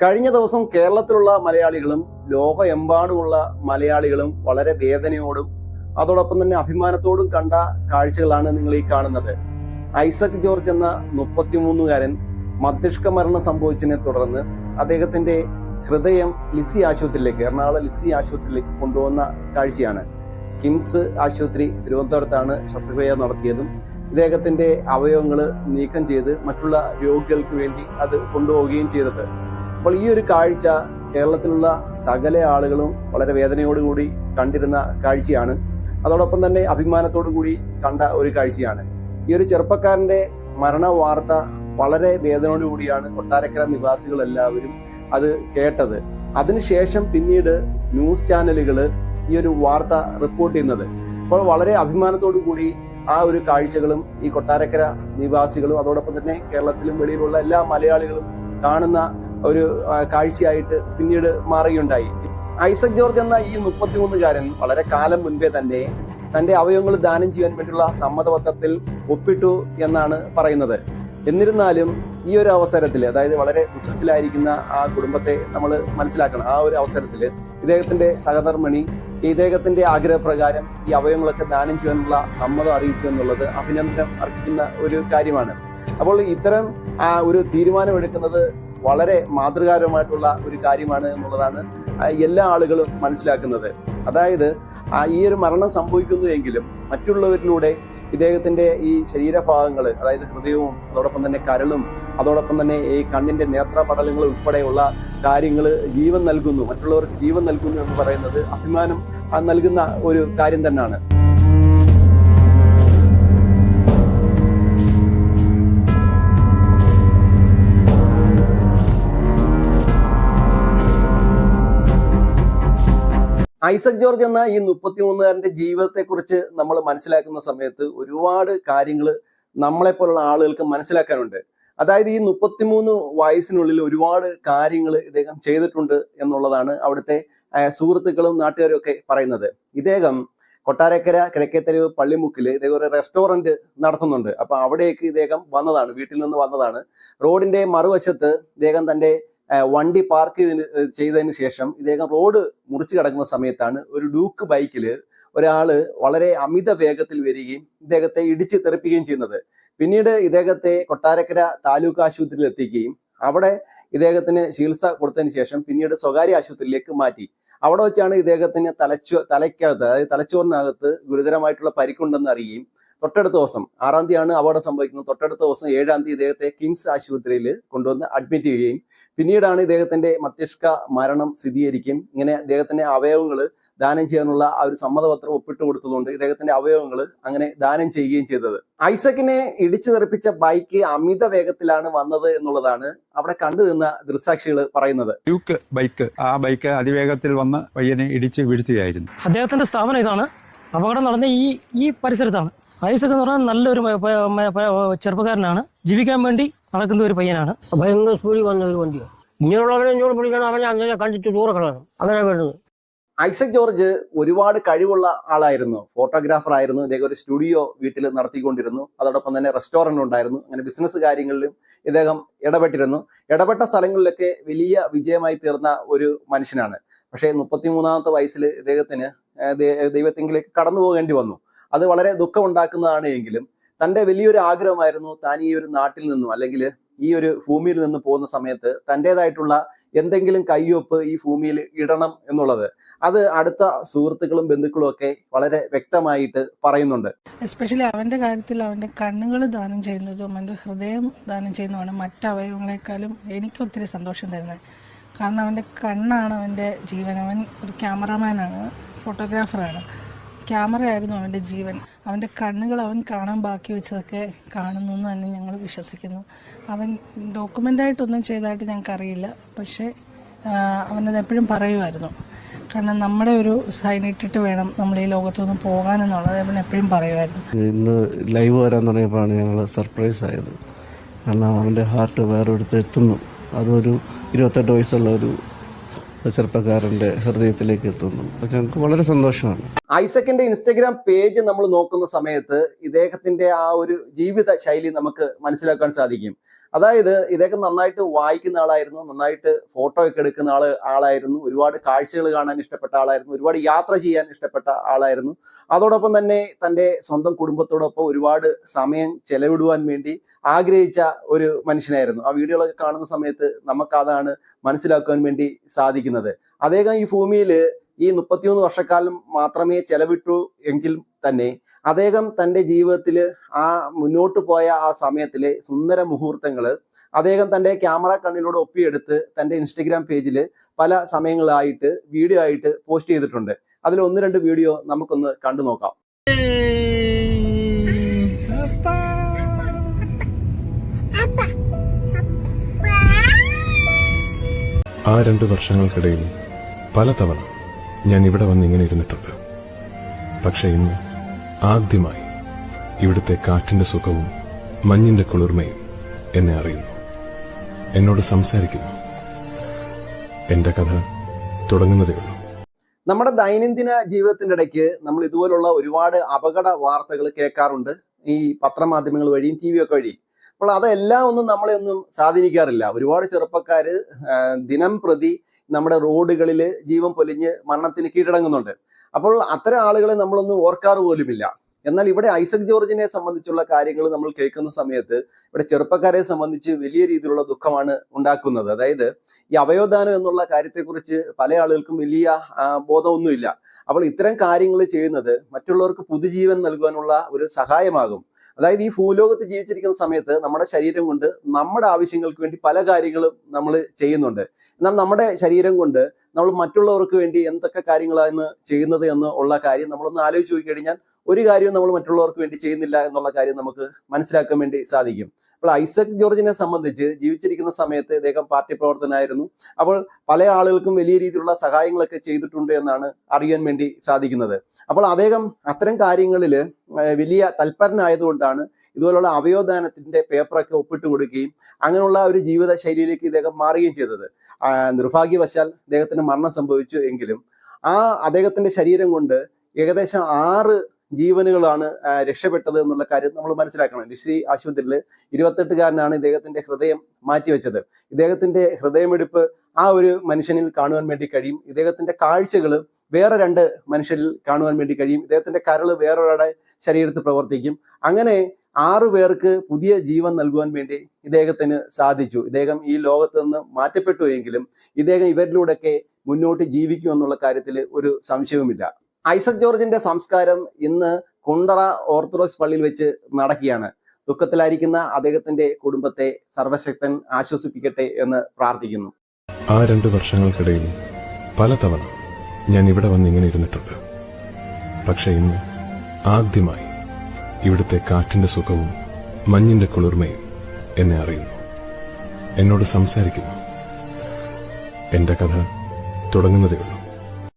കഴിഞ്ഞ ദിവസം കേരളത്തിലുള്ള മലയാളികളും ലോകമെമ്പാടുമുള്ള മലയാളികളും വളരെ വേദനയോടും അതോടൊപ്പം തന്നെ അഭിമാനത്തോടും കണ്ട കാഴ്ചകളാണ് നിങ്ങൾ ഈ കാണുന്നത്. ഐസക് ജോർജ് എന്ന മുപ്പത്തിമൂന്നുകാരൻ മസ്തിഷ്ക മരണം സംഭവിച്ചതിനെ തുടർന്ന് അദ്ദേഹത്തിന്റെ ഹൃദയം ലിസി ആശുപത്രിയിലേക്ക് എറണാകുളം ലിസി ആശുപത്രിയിലേക്ക് കൊണ്ടുവന്ന കാഴ്ചയാണ്. കിംസ് ആശുപത്രി തിരുവനന്തപുരത്താണ് ശസ്ത്രക്രിയ നടത്തിയതും ഇദ്ദേഹത്തിന്റെ അവയവങ്ങൾ നീക്കം ചെയ്ത് മറ്റുള്ള രോഗികൾക്ക് വേണ്ടി അത് കൊണ്ടുപോവുകയും ചെയ്തത്. അപ്പോൾ ഈ ഒരു കാഴ്ച കേരളത്തിലുള്ള സകല ആളുകളും വളരെ വേദനയോടുകൂടി കണ്ടിരുന്ന കാഴ്ചയാണ്. അതോടൊപ്പം തന്നെ അഭിമാനത്തോടു കൂടി കണ്ട ഒരു കാഴ്ചയാണ്. ഈ ഒരു ചെറുപ്പക്കാരന്റെ മരണ വാർത്ത വളരെ വേദനയോടുകൂടിയാണ് കൊട്ടാരക്കര നിവാസികൾ എല്ലാവരും അത് കേട്ടത്. അതിനുശേഷം പിന്നീട് ന്യൂസ് ചാനലുകൾ ഈ ഒരു വാർത്ത റിപ്പോർട്ട് ചെയ്യുന്നത്. അപ്പോൾ വളരെ അഭിമാനത്തോടു കൂടി ആ ഒരു കാഴ്ചകളും ഈ കൊട്ടാരക്കര നിവാസികളും അതോടൊപ്പം തന്നെ കേരളത്തിലും വെളിയിലുള്ള എല്ലാ മലയാളികളും കാണുന്ന ഒരു കാഴ്ചയായിട്ട് പിന്നീട് മാറുകയുണ്ടായി. ഐസക് ജോർജ് എന്ന ഈ മുപ്പത്തിമൂന്നുകാരൻ വളരെ കാലം മുൻപേ തന്നെ തന്റെ അവയവങ്ങൾ ദാനം ചെയ്യാൻ വേണ്ടിയുള്ള സമ്മതപത്രത്തിൽ ഒപ്പിട്ടു എന്നാണ് പറയുന്നത്. എന്നിരുന്നാലും ഈ ഒരു അവസരത്തിൽ അതായത് വളരെ ദുഃഖത്തിലായിരിക്കുന്ന ആ കുടുംബത്തെ നമ്മൾ മനസ്സിലാക്കണം. ആ ഒരു അവസരത്തിൽ ഇദ്ദേഹത്തിന്റെ സഹധർമ്മിണി ഇദ്ദേഹത്തിന്റെ ആഗ്രഹപ്രകാരം ഈ അവയവങ്ങളൊക്കെ ദാനം ചെയ്യാനുള്ള സമ്മതം അറിയിച്ചു എന്നുള്ളത് അഭിനന്ദനം അർഹിക്കുന്ന ഒരു കാര്യമാണ്. അപ്പോൾ ഇത്തരം ആ ഒരു തീരുമാനം എടുക്കുന്നത് വളരെ മാതൃകാപരമായിട്ടുള്ള ഒരു കാര്യമാണ് എന്നുള്ളതാണ് എല്ലാ ആളുകളും മനസ്സിലാക്കുന്നത്. അതായത് ഈ ഒരു മരണം സംഭവിക്കുന്നു എങ്കിലും മറ്റുള്ളവരിലൂടെ ഇദ്ദേഹത്തിന്റെ ഈ ശരീരഭാഗങ്ങൾ അതായത് ഹൃദയവും അതോടൊപ്പം തന്നെ കരളും അതോടൊപ്പം തന്നെ ഈ കണ്ണിന്റെ നേത്രപടലങ്ങൾ ഉൾപ്പെടെയുള്ള കാര്യങ്ങൾ ജീവൻ നൽകുന്നു മറ്റുള്ളവർക്ക് ജീവൻ നൽകുന്നു എന്ന് പറയുന്നത് അഭിമാനം നൽകുന്ന ഒരു കാര്യം തന്നെയാണ്. ഐസക് ജോർജ് എന്ന ഈ മുപ്പത്തിമൂന്നുകാരന്റെ ജീവിതത്തെ കുറിച്ച് നമ്മൾ മനസ്സിലാക്കുന്ന സമയത്ത് ഒരുപാട് കാര്യങ്ങൾ നമ്മളെപ്പോലുള്ള ആളുകൾക്ക് മനസ്സിലാക്കാനുണ്ട്. അതായത് ഈ മുപ്പത്തിമൂന്ന് വയസ്സിനുള്ളിൽ ഒരുപാട് കാര്യങ്ങൾ ഇദ്ദേഹം ചെയ്തിട്ടുണ്ട് എന്നുള്ളതാണ് അവിടുത്തെ സുഹൃത്തുക്കളും നാട്ടുകാരും ഒക്കെ പറയുന്നത്. ഇദ്ദേഹം കൊട്ടാരക്കര കിഴക്കേത്തെരുവ് പള്ളിമുക്കിൽ ഇദ്ദേഹം ഒരു റെസ്റ്റോറന്റ് നടത്തുന്നുണ്ട്. അപ്പൊ അവിടേക്ക് ഇദ്ദേഹം വന്നതാണ് വീട്ടിൽ നിന്ന് വന്നതാണ്. റോഡിന്റെ മറുവശത്ത് ഇദ്ദേഹം തന്റെ വണ്ടി പാർക്ക് ചെയ്തതിന് ചെയ്തതിന് ശേഷം ഇദ്ദേഹം റോഡ് മുറിച്ചു കിടക്കുന്ന സമയത്താണ് ഒരു ഡൂക്ക് ബൈക്കിൽ ഒരാൾ വളരെ അമിത വേഗത്തിൽ വരികയും ഇദ്ദേഹത്തെ ഇടിച്ച് തെറിപ്പിക്കുകയും ചെയ്യുന്നത്. പിന്നീട് ഇദ്ദേഹത്തെ കൊട്ടാരക്കര താലൂക്ക് ആശുപത്രിയിൽ എത്തിക്കുകയും അവിടെ ഇദ്ദേഹത്തിന് ചികിത്സ കൊടുത്തതിന് ശേഷം പിന്നീട് സ്വകാര്യ ആശുപത്രിയിലേക്ക് മാറ്റി. അവിടെ വെച്ചാണ് ഇദ്ദേഹത്തിന് തലച്ചോ തലയ്ക്കകത്ത് അതായത് തലച്ചോറിനകത്ത് ഗുരുതരമായിട്ടുള്ള പരിക്കുണ്ടെന്ന് അറിയുകയും തൊട്ടടുത്ത ദിവസം ആറാം തീയതിയാണ് അപകടം സംഭവിക്കുന്നത്. തൊട്ടടുത്ത ദിവസം ഏഴാം തീയതി ഇദ്ദേഹത്തെ കിംസ് ആശുപത്രിയിൽ കൊണ്ടുവന്ന് അഡ്മിറ്റ് ചെയ്യുകയും പിന്നീടാണ് ഇദ്ദേഹത്തിന്റെ മസ്തിഷ്ക മരണം സ്ഥിരീകരിക്കും. ഇങ്ങനെ അദ്ദേഹത്തിന്റെ അവയവങ്ങൾ ദാനം ചെയ്യാനുള്ള ആ ഒരു സമ്മതപത്രം ഒപ്പിട്ട് കൊടുത്തതുകൊണ്ട് ഇദ്ദേഹത്തിന്റെ അവയവങ്ങൾ അങ്ങനെ ദാനം ചെയ്യുകയും ചെയ്തത്. ഐസക്കിനെ ഇടിച്ചു തെറിപ്പിച്ച ബൈക്ക് അമിത വേഗത്തിലാണ് വന്നത് എന്നുള്ളതാണ് അവിടെ കണ്ടു നിന്ന ദൃക്സാക്ഷികൾ പറയുന്നത്. ഡ്യൂക്ക് ബൈക്ക് ആ ബൈക്ക് അതിവേഗത്തിൽ വന്ന് പയ്യനെ ഇടിച്ച് വീഴ്ത്തുകയായിരുന്നു. അദ്ദേഹത്തിന്റെ സ്ഥാപനം ഇതാണ്. അപകടം നടന്ന ഈ ഈ പരിസരത്താണ്. ഐസക് എന്ന് പറഞ്ഞാൽ നല്ലൊരു ചെറുപ്പക്കാരനാണ്. ജീവിക്കാൻ വേണ്ടി നടക്കുന്ന ഒരു പയ്യനാണ്. ഭയങ്കര സ്പീഡിൽ വന്ന ഒരു വണ്ടിയാണ് ഇങ്ങനെയുള്ളവനെ ഇങ്ങോട്ട് പിടിക്കണം. അവനെ അങ്ങനെ കണ്ടിട്ട് ദൂരെ കളയണം അങ്ങനെ വേണ്ടത് ഐസക് ജോർജ് ഒരുപാട് കഴിവുള്ള ആളായിരുന്നു. ഫോട്ടോഗ്രാഫർ ആയിരുന്നു. ഇദ്ദേഹം ഒരു സ്റ്റുഡിയോ വീട്ടിൽ നടത്തിക്കൊണ്ടിരുന്നു. അതോടൊപ്പം തന്നെ റെസ്റ്റോറന്റ് ഉണ്ടായിരുന്നു. അങ്ങനെ ബിസിനസ് കാര്യങ്ങളിലും ഇദ്ദേഹം ഇടപെട്ടിരുന്നു. ഇടപെട്ട സ്ഥലങ്ങളിലൊക്കെ വലിയ വിജയമായി തീർന്ന ഒരു മനുഷ്യനാണ്. പക്ഷേ മുപ്പത്തിമൂന്നാമത്തെ വയസ്സിൽ ഇദ്ദേഹത്തിന് ദൈവത്തെങ്കിലേക്ക് കടന്നു പോകേണ്ടി വന്നു. അത് വളരെ ദുഃഖമുണ്ടാക്കുന്നതാണ് എങ്കിലും തന്റെ വലിയൊരു ആഗ്രഹമായിരുന്നു താൻ ഈ ഒരു നാട്ടിൽ നിന്നും അല്ലെങ്കിൽ ഈ ഒരു ഭൂമിയിൽ നിന്ന് പോകുന്ന സമയത്ത് തന്റെതായിട്ടുള്ള എന്തെങ്കിലും കയ്യൊപ്പ് ഈ ഭൂമിയിൽ ഇടണം എന്നുള്ളത്. അത് അടുത്ത സുഹൃത്തുക്കളും ബന്ധുക്കളും ഒക്കെ വളരെ വ്യക്തമായിട്ട് പറയുന്നുണ്ട്. എസ്പെഷ്യലി അവന്റെ കാര്യത്തിൽ അവന്റെ കണ്ണുകൾ ദാനം ചെയ്യുന്നതും അവന്റെ ഹൃദയം ദാനം ചെയ്യുന്നതുമാണ് മറ്റ് അവയവങ്ങളെക്കാളും എനിക്ക് ഒത്തിരി സന്തോഷം തരുന്നത്. കാരണം അവന്റെ കണ്ണാണ് അവന്റെ ജീവൻ. അവൻ ഒരു ക്യാമറമാനാണ് ഫോട്ടോഗ്രാഫറാണ്. ക്യാമറയായിരുന്നു അവന്റെ ജീവൻ. അവന്റെ കണ്ണുകൾ അവൻ കാണാൻ ബാക്കി വെച്ചതൊക്കെ കാണുന്നു എന്ന് തന്നെ ഞങ്ങൾ വിശ്വസിക്കുന്നു. അവൻ ഡോക്യുമെന്റായിട്ടൊന്നും ചെയ്തതായിട്ട് ഞങ്ങൾക്കറിയില്ല. പക്ഷേ അവനത് എപ്പോഴും പറയുമായിരുന്നു. കാരണം നമ്മുടെ ഒരു സൈൻ ഇട്ടിട്ട് വേണം നമ്മൾ ഈ ലോകത്തുനിന്ന് പോകാനെന്നുള്ളത് അവൻ എപ്പോഴും പറയുമായിരുന്നു. ഇന്ന് ലൈവ് വരാൻ തുടങ്ങിയപ്പോഴാണ് ഞങ്ങൾ സർപ്രൈസ് ആയത്. കാരണം അവന്റെ ഹാർട്ട് വേറൊരിടത്ത് എത്തുന്നു. അതൊരു ഇരുപത്തെട്ട് വയസ്സുള്ള ഒരു ചെറുപ്പക്കാരന്റെ ഹൃദയത്തിലേക്ക് എത്തുന്നു. പക്ഷെ നമുക്ക് വളരെ സന്തോഷമാണ്. ഐസക്കിന്റെ ഇൻസ്റ്റഗ്രാം പേജ് നമ്മൾ നോക്കുന്ന സമയത്ത് ഇദ്ദേഹത്തിന്റെ ആ ഒരു ജീവിത ശൈലി നമുക്ക് മനസ്സിലാക്കാൻ സാധിക്കും. അതായത് ഇതൊക്കെ നന്നായിട്ട് വായിക്കുന്ന ആളായിരുന്നു നന്നായിട്ട് ഫോട്ടോ ഒക്കെ എടുക്കുന്ന ആൾ ആളായിരുന്നു ഒരുപാട് കാഴ്ചകൾ കാണാൻ ഇഷ്ടപ്പെട്ട ആളായിരുന്നു ഒരുപാട് യാത്ര ചെയ്യാൻ ഇഷ്ടപ്പെട്ട ആളായിരുന്നു. അതോടൊപ്പം തന്നെ തന്റെ സ്വന്തം കുടുംബത്തോടൊപ്പം ഒരുപാട് സമയം ചെലവിടുവാൻ വേണ്ടി ആഗ്രഹിച്ച ഒരു മനുഷ്യനായിരുന്നു. ആ വീഡിയോകളൊക്കെ കാണുന്ന സമയത്ത് നമുക്കതാണ് മനസ്സിലാക്കാൻ വേണ്ടി സാധിക്കുന്നത്. അദ്ദേഹം ഈ ഭൂമിയിൽ ഈ മുപ്പത്തിയൊന്ന് വർഷക്കാലം മാത്രമേ ചെലവിട്ടു എങ്കിൽ തന്നെ അദ്ദേഹം തന്റെ ജീവിതത്തിൽ ആ മുന്നോട്ട് പോയ ആ സമയത്തിലെ സുന്ദര മുഹൂർത്തങ്ങൾ അദ്ദേഹം തന്റെ ക്യാമറ കണ്ണിലൂടെ ഒപ്പിയെടുത്ത് തന്റെ ഇൻസ്റ്റഗ്രാം പേജിൽ പല സമയങ്ങളായിട്ട് വീഡിയോ ആയിട്ട് പോസ്റ്റ് ചെയ്തിട്ടുണ്ട്. അതിൽ ഒന്ന് രണ്ട് വീഡിയോ നമുക്കൊന്ന് കണ്ടു നോക്കാം. ആ രണ്ട് വർഷങ്ങൾക്കിടയിൽ പലതവണ ഞാൻ ഇവിടെ വന്ന് ഇങ്ങനെ ഇരുന്നിട്ടുണ്ട്. പക്ഷെ ഇന്ന് ആദ്യമായി ഇവിടുത്തെ കാറ്റിന്റെ സുഖവും മഞ്ഞിന്റെ കുളിർമയും എന്നെ അറിയുന്നു. എന്നോട് സംസാരിക്കുന്നു. എന്റെ കഥ തുടങ്ങുന്നതേ ഉള്ളൂ. നമ്മുടെ ദൈനംദിന ജീവിതത്തിന്റെ ഇടയ്ക്ക് നമ്മൾ ഇതുപോലുള്ള ഒരുപാട് അപകട വാർത്തകൾ കേൾക്കാറുണ്ട്. ഈ പത്രമാധ്യമങ്ങൾ വഴിയും ടി വി ഒക്കെ വഴി. അപ്പോൾ അതെല്ലാം ഒന്നും നമ്മളെ ഒന്നും സ്വാധീനിക്കാറില്ല. ഒരുപാട് ചെറുപ്പക്കാര് ആ, ദിനം പ്രതി നമ്മുടെ റോഡുകളിൽ ജീവൻ പൊലിഞ്ഞ് മരണത്തിന് കീഴടങ്ങുന്നുണ്ട്. അപ്പോൾ അത്തരം ആളുകളെ നമ്മളൊന്നും ഓർക്കാറ് പോലുമില്ല. എന്നാൽ ഇവിടെ ഐസക് ജോർജിനെ സംബന്ധിച്ചുള്ള കാര്യങ്ങൾ നമ്മൾ കേൾക്കുന്ന സമയത്ത് ഇവിടെ ചെറുപ്പക്കാരെ സംബന്ധിച്ച് വലിയ രീതിയിലുള്ള ദുഃഖമാണ് ഉണ്ടാക്കുന്നത്. അതായത് ഈ അവയോദാനം എന്നുള്ള കാര്യത്തെക്കുറിച്ച് പല ആളുകൾക്കും വലിയ ബോധമൊന്നുമില്ല. അപ്പോൾ ഇത്തരം കാര്യങ്ങൾ ചെയ്യുന്നത് മറ്റുള്ളവർക്ക് പുതുജീവൻ നൽകുവാനുള്ള ഒരു സഹായമാകും. അതായത് ഈ ഭൂലോകത്ത് ജീവിച്ചിരിക്കുന്ന സമയത്ത് നമ്മുടെ ശരീരം കൊണ്ട് നമ്മുടെ ആവശ്യങ്ങൾക്ക് വേണ്ടി പല കാര്യങ്ങളും നമ്മൾ ചെയ്യുന്നുണ്ട്. എന്നാൽ നമ്മുടെ ശരീരം കൊണ്ട് നമ്മൾ മറ്റുള്ളവർക്ക് വേണ്ടി എന്തൊക്കെ കാര്യങ്ങളാണ് ചെയ്യുന്നത് എന്ന് ഉള്ള കാര്യം നമ്മളൊന്ന് ആലോചിച്ച് നോക്കി കഴിഞ്ഞാൽ ഒരു കാര്യവും നമ്മൾ മറ്റുള്ളവർക്ക് വേണ്ടി ചെയ്യുന്നില്ല എന്നുള്ള കാര്യം നമുക്ക് മനസ്സിലാക്കാൻ വേണ്ടി സാധിക്കും. അപ്പോൾ ഐസക് ജോർജിനെ സംബന്ധിച്ച് ജീവിച്ചിരിക്കുന്ന സമയത്ത് ഇദ്ദേഹം പാർട്ടി പ്രവർത്തനായിരുന്നു അപ്പോൾ പല ആളുകൾക്കും വലിയ രീതിയിലുള്ള സഹായങ്ങളൊക്കെ ചെയ്തിട്ടുണ്ട് എന്നാണ് അറിയാൻ വേണ്ടി സാധിക്കുന്നത്. അപ്പോൾ അദ്ദേഹം അത്തരം കാര്യങ്ങളിൽ വലിയ തൽപരനായതുകൊണ്ടാണ് ഇതുപോലുള്ള അവയോദാനത്തിന്റെ പേപ്പറൊക്കെ ഒപ്പിട്ട് കൊടുക്കുകയും അങ്ങനെയുള്ള ഒരു ജീവിത ശൈലിയിലേക്ക് ഇദ്ദേഹം മാറുകയും ചെയ്തത്. നിർഭാഗ്യവശാൽ അദ്ദേഹത്തിന് മരണം സംഭവിച്ചു എങ്കിലും ആ അദ്ദേഹത്തിന്റെ ശരീരം കൊണ്ട് ഏകദേശം ആറ് ജീവനുകളാണ് രക്ഷപ്പെട്ടത് എന്നുള്ള കാര്യം നമ്മൾ മനസ്സിലാക്കണം. ലിസി ആശുപത്രിയിൽ ഇരുപത്തെട്ടുകാരനാണ് ഇദ്ദേഹത്തിന്റെ ഹൃദയം മാറ്റിവെച്ചത്. ഇദ്ദേഹത്തിന്റെ ഹൃദയമെടുപ്പ് ആ ഒരു മനുഷ്യനിൽ കാണുവാൻ വേണ്ടി കഴിയും. ഇദ്ദേഹത്തിന്റെ കാഴ്ചകൾ വേറെ രണ്ട് മനുഷ്യരിൽ കാണുവാൻ വേണ്ടി കഴിയും. ഇദ്ദേഹത്തിന്റെ കരൾ വേറൊരാളുടെ ശരീരത്തിൽ പ്രവർത്തിക്കും. അങ്ങനെ ആറു പേർക്ക് പുതിയ ജീവൻ നൽകുവാൻ വേണ്ടി ഇദ്ദേഹത്തിന് സാധിച്ചു. ഇദ്ദേഹം ഈ ലോകത്ത് നിന്ന് മാറ്റപ്പെട്ടു എങ്കിലും ഇദ്ദേഹം ഇവരിലൂടെയൊക്കെ മുന്നോട്ട് ജീവിക്കുമെന്നുള്ള കാര്യത്തിൽ ഒരു സംശയവുമില്ല. ഐസക് ജോർജിന്റെ സംസ്കാരം ഇന്ന് കുണ്ടറ ഓർത്തഡോക്സ് പള്ളിയിൽ വെച്ച് നടക്കുകയാണ്. ദുഃഖത്തിലായിരിക്കുന്ന അദ്ദേഹത്തിന്റെ കുടുംബത്തെ സർവശക്തൻ ആശ്വസിപ്പിക്കട്ടെ എന്ന് പ്രാർത്ഥിക്കുന്നു. ആ രണ്ട് വർഷങ്ങൾക്കിടയിൽ പലതവണ ഞാൻ ഇവിടെ വന്ന് ഇങ്ങനെ ഇരുന്നിട്ടുണ്ട്. പക്ഷെ ഇന്ന് ആദ്യമായി ഇവിടുത്തെ കാറ്റിന്റെ സുഖവും മഞ്ഞിന്റെ കുളിർമയും എന്നെ അറിയുന്നു. എന്നോട് സംസാരിക്കുന്നു. എന്റെ കഥ തുടങ്ങുന്നതേ ഉള്ളൂ.